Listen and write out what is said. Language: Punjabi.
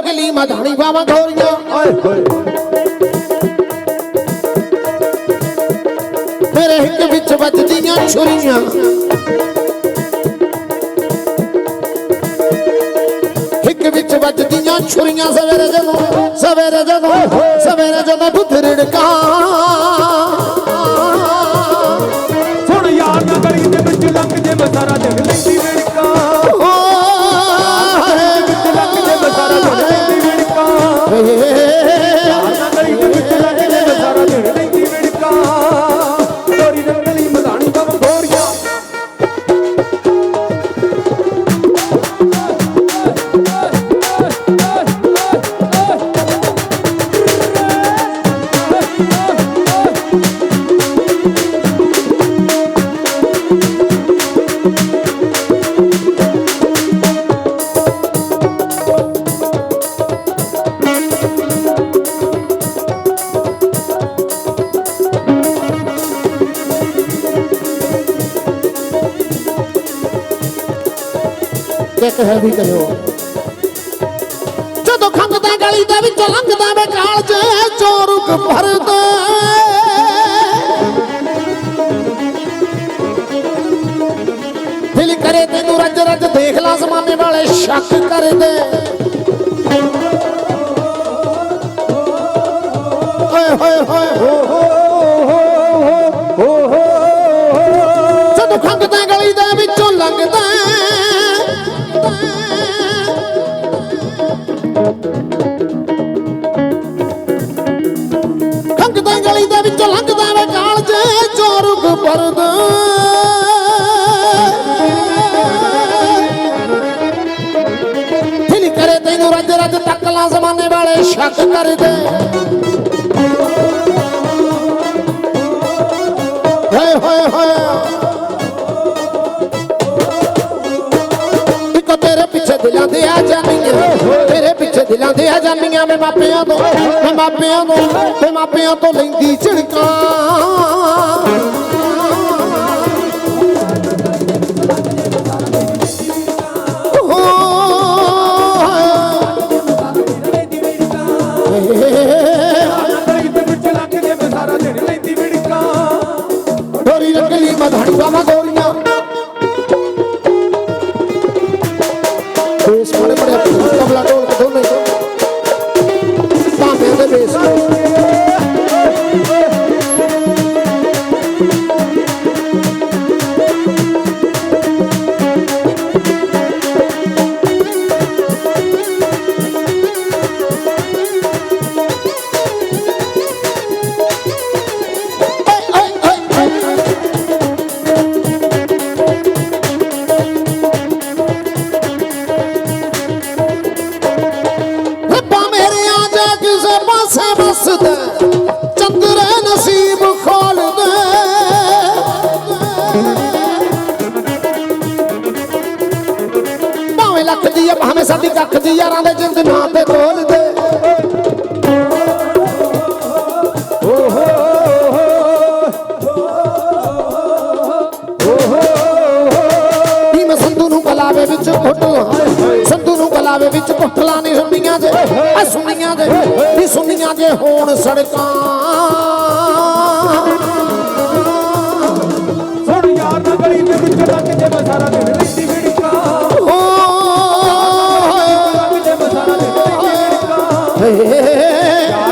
ਰੰਗਲੀ ਮਧਾਣੀ ਬਾਵਾ ਗੋਰੀਆਂ। ਓਏ ਹੋਏ। ਮੇਰੇ ਹਿੱਕ ਵਿੱਚ ਵੱਜਦੀਆਂ ਛੁਰੀਆਂ। ਹਿੱਕ ਵਿੱਚ ਵੱਜਦੀਆਂ ਛੁਰੀਆਂ ਸਵੇਰੇ ਜਦੋਂ ਸਵੇਰੇ ਜਦੋਂ ਸਵੇਰੇ ਜਦੋਂ ਬੁੱਧ ਰੜਕਾ ਇੱਕ ਹੈ ਵੀ ਕਰਿਓ। ਜਦੋਂ ਖੰਗਦਾ ਗਲੀ ਦੇ ਵਿੱਚੋਂ ਲੰਘਦਾ ਵੇ ਕਾਲ ਚ ਚੋਰੁਕ ਭਰਦਾ। ਦਿਲ ਕਰੇ ਤੈਨੂੰ ਰੱਜ ਰੱਜ ਦੇਖ ਲਾ ਜ਼ਮਾਨੇ ਵਾਲੇ ਸ਼ੱਕ ਕਰਦੇ। ਓਏ ਹੋਏ ਹੋਏ ਹੋ ਹੋ ਜਦੋਂ ਖੰਗਦਾ ਗਲੀ ਦੇ ਵਿੱਚੋਂ ਲੰਘਦਾ ਲਾ ਵਾਲੇ ਸ਼ੱਕ ਕਰਦੇ। ਹਏ, ਹੋਏ ਹੋਏ। ਇੱਕੋ ਤੇਰੇ ਪਿੱਛੇ ਦਿਲਾਂ ਦੇ ਆ ਜਾਣੀਆਂ ਤੇਰੇ ਪਿੱਛੇ ਦਿਲਾਂ ਦੇ ਆ ਜਾਣੀਆਂ ਮੈਂ ਮਾਪਿਆਂ ਤੋਂ, ਮੈਂ ਮਾਪਿਆਂ ਤੋਂ, ਮੈਂ ਮਾਪਿਆਂ ਤੋਂ ਲੈਂਦੀ ਝਿੜਕਾਂ। Holy Spirit. ਸਾਡੀ ਕੱਖ ਦੀ ਯਾਰਾਂ ਦੇ ਜਿੰਦ ਨਾਂ ਤੇ ਤੋਲ ਦੇ। ਨੂੰ ਕਲਾਵੇ ਵਿੱਚ ਘੁੱਟ ਸੰਧੂ ਨੂੰ ਕਲਾਵੇ ਵਿੱਚ ਘੁੱਟਲਾ ਨਹੀਂ ਸੁਣੀਆਂ ਜੇ। ਆ ਸੁਣੀਆਂ ਜੇ ਨੀ ਸੁਣੀਆਂ ਜੇ ਹੋਣ ਸੜਕਾਂ? ਸੁਣ ਯਾਰ ਨਾ ਦੇ ਵਿੱਚ ਲੰਘ ਜੇ ਮੈਂ 哎嘿嘿嘿嘿